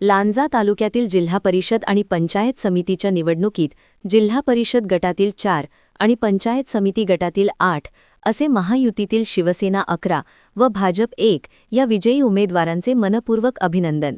लांजा तालुक्यातील जिल्हा परिषद आणि पंचायत समितीच्या निवडणुकीत जिल्हा परिषद गटातील चार आणि पंचायत समिती गटातील आठ असे महायुतीतील शिवसेना अकरा व भाजप एक या विजयी उमेदवारांचे मनपूर्वक अभिनंदन.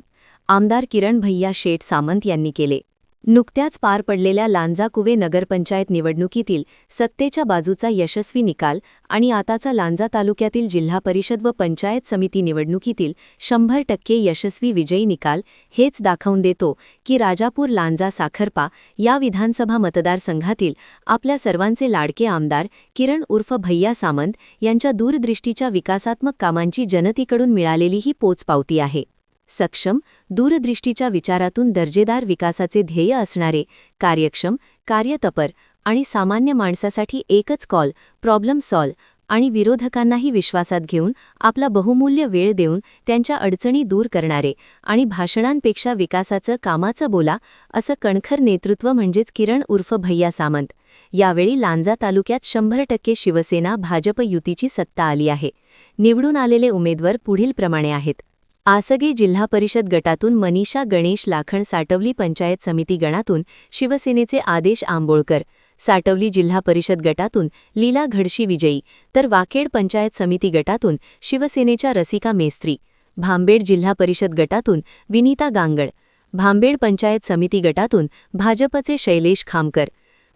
आमदार किरण भैया शेठ सामंत यांनी केले. नुकत्याच पार पडलेल्या लांजा नगरपंचायत निवडणुकीतील सत्तेच्या बाजूचा यशस्वी निकाल आणि आताचा लांजा तालुक्यातील जिल्हा परिषद व पंचायत समिती निवडणुकीतील शंभर टक्के यशस्वी विजयी निकाल हेच दाखवून देतो की राजापूर लांजा साखरपा या विधानसभा मतदारसंघातील आपल्या सर्वांचे लाडके आमदार किरण उर्फ भैया सामंत यांच्या दूरदृष्टीच्या विकासात्मक कामांची जनतेकडून मिळालेली ही पोचपावती आहे. सक्षम दूरदृष्टीच्या विचारातून दर्जेदार विकासाचे ध्येय असणारे कार्यक्षम कार्यतपर आणि सामान्य माणसासाठी एकच कॉल प्रॉब्लेम सॉल्व आणि विरोधकांनाही विश्वासात घेऊन आपला बहुमूल्य वेळ देऊन त्यांच्या अडचणी दूर करणारे आणि भाषणांपेक्षा विकासाचं कामाचं बोला असं कणखर नेतृत्व म्हणजेच किरण उर्फ भैया सामंत. यावेळी लांजा तालुक्यात शंभर टक्के शिवसेना भाजप युतीची सत्ता आली आहे. निवडून आलेले उमेदवार पुढीलप्रमाणे आहेत. आसगी जिल्हा परिषद गटातून मनीषा गणेश लाखण साटवली पंचायत समिती गणातून शिवसेनेचे आदेश आंबोळकर. साटवली जिल्हा परिषद गटातून लीला घडशी विजयी तर वाकेड पंचायत समिती गटातून शिवसेनेच्या रसिका मेस्त्री. भांबेड जिल्हा परिषद गटातून विनीता गांगड. भांबेड पंचायत समिती गटातून भाजपचे शैलेश खामकर.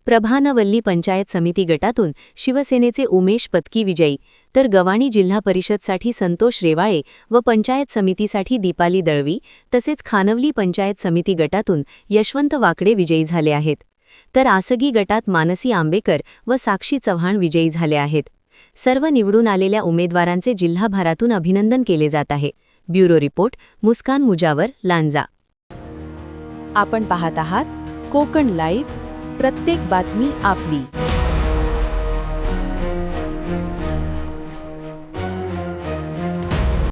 प्रभानवल्ली पंचायत समिती गटातून शिवसेनेचे उमेश पत्की विजयी तर गवाणी जिल्हा परिषदसाठी संतोष रेवाळे व पंचायत समितीसाठी दीपाली दळवी तसेच खानवली पंचायत समिती गटातून यशवंत वाकडे विजयी झाले आहेत. तर आसगी गटात मानसी आंबेकर व साक्षी चव्हाण विजयी झाले आहेत. सर्व निवडून आलेल्या उमेदवारांचे जिल्हाभरातून अभिनंदन केले जात आहे. Bureau report Muskan Mujawar Lanja. आपण पाहत आहात कोकण लाईव्ह प्रत्येक बातमी आपली.